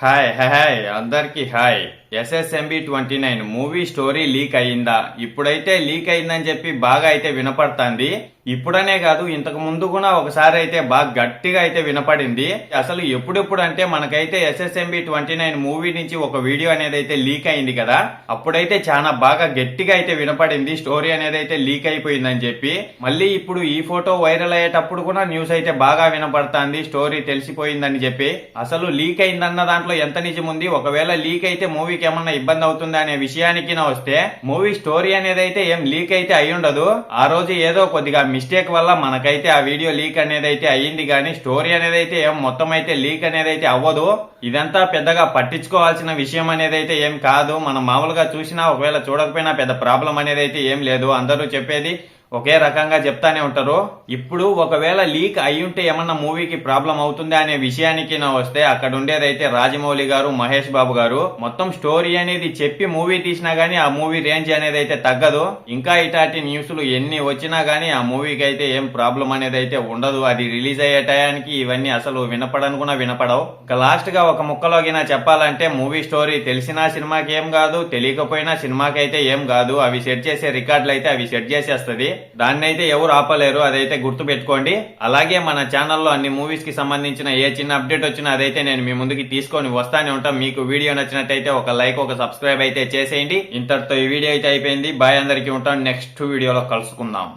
Hi hi అందరికీ అందరికి hi. SSMB twenty nine movie story leak అయిందా ఇప్పుడైతే లీక్ అయిందని చెప్పి బాగా అయితే వినపడుతుంది. ఇప్పుడనే కాదు ఇంతకు ముందు కూడా ఒకసారి అయితే బాగా గట్టిగా అయితే వినపడింది. అసలు ఎప్పుడెప్పుడు అంటే మనకైతే ఎస్ఎస్ఎంబి ట్వంటీ నైన్ మూవీ నుంచి ఒక వీడియో అనేది అయితే లీక్ అయింది కదా. అప్పుడైతే చాలా బాగా గట్టిగా అయితే వినపడింది. స్టోరీ అనేది అయితే లీక్ అయిపోయిందని చెప్పి. మళ్ళీ ఇప్పుడు ఈ ఫోటో వైరల్ అయ్యేటప్పుడు కూడా న్యూస్ అయితే బాగా వినపడుతుంది. స్టోరీ తెలిసిపోయిందని చెప్పి. అసలు లీక్ అయిందన్న దాంట్లో ఎంత నిజం ఉంది? ఒకవేళ లీక్ అయితే మూవీకి ఏమన్నా ఇబ్బంది అవుతుందా అనే విషయానికి వస్తే మూవీ స్టోరీ అనేది అయితే ఏం లీక్ అయితే అయి ఉండదు. ఆ రోజు ఏదో కొద్దిగా మిస్టేక్ వల్ల మనకైతే ఆ వీడియో లీక్ అనేది అయితే అయ్యింది కానీ స్టోరీ అనేది అయితే ఏం మొత్తం అయితే లీక్ అనేది అయితే అవ్వదు. ఇదంతా పెద్దగా పట్టించుకోవాల్సిన విషయం అనేది అయితే ఏం కాదు. మనం మామూలుగా చూసినా ఒకవేళ చూడకపోయినా పెద్ద ప్రాబ్లం అనేది అయితే ఏం లేదు. అందరూ చెప్పేది ఒకే రకంగా చెప్తానే ఉంటారు. ఇప్పుడు ఒకవేళ లీక్ అయ్యుంటే ఏమన్నా మూవీకి ప్రాబ్లం అవుతుందా అనే విషయానికి నా వస్తే అక్కడ ఉండేదైతే రాజమౌళి గారు మహేష్ బాబు గారు. మొత్తం స్టోరీ అనేది చెప్పి మూవీ తీసినా గానీ ఆ మూవీ రేంజ్ అనేది అయితే తగ్గదు. ఇంకా ఇటాటి న్యూస్లు ఎన్ని వచ్చినా గానీ ఆ మూవీకి అయితే ఏం ప్రాబ్లం అనేది అయితే ఉండదు. అది రిలీజ్ అయ్యే టయానికి ఇవన్నీ అసలు వినపడను కూడా వినపడవు. ఇక లాస్ట్గా ఒక ముక్కలోగినా చెప్పాలంటే మూవీ స్టోరీ తెలిసినా సినిమాకి ఏం కాదు తెలియకపోయినా సినిమాకి అయితే ఏం కాదు. అవి సెట్ చేసే రికార్డులు అయితే అవి సెట్ చేసేస్తుంది. దాన్ని అయితే ఎవరు ఆపలేరు అదైతే గుర్తు పెట్టుకోండి. అలాగే మన ఛానల్లో అన్ని మూవీస్కి సంబంధించిన ఏ చిన్న అప్డేట్ వచ్చినా అదైతే నేను మీ ముందుకి తీసుకొని వస్తానే ఉంటాం. మీకు వీడియో నచ్చినట్టయితే ఒక లైక్ ఒక సబ్స్క్రైబ్ అయితే చేసేయండి. ఇంతటితో ఈ వీడియో అయితే అయిపోయింది. బాయ్ అందరికీ ఉంటాం నెక్స్ట్ వీడియోలో కలుసుకుందాం.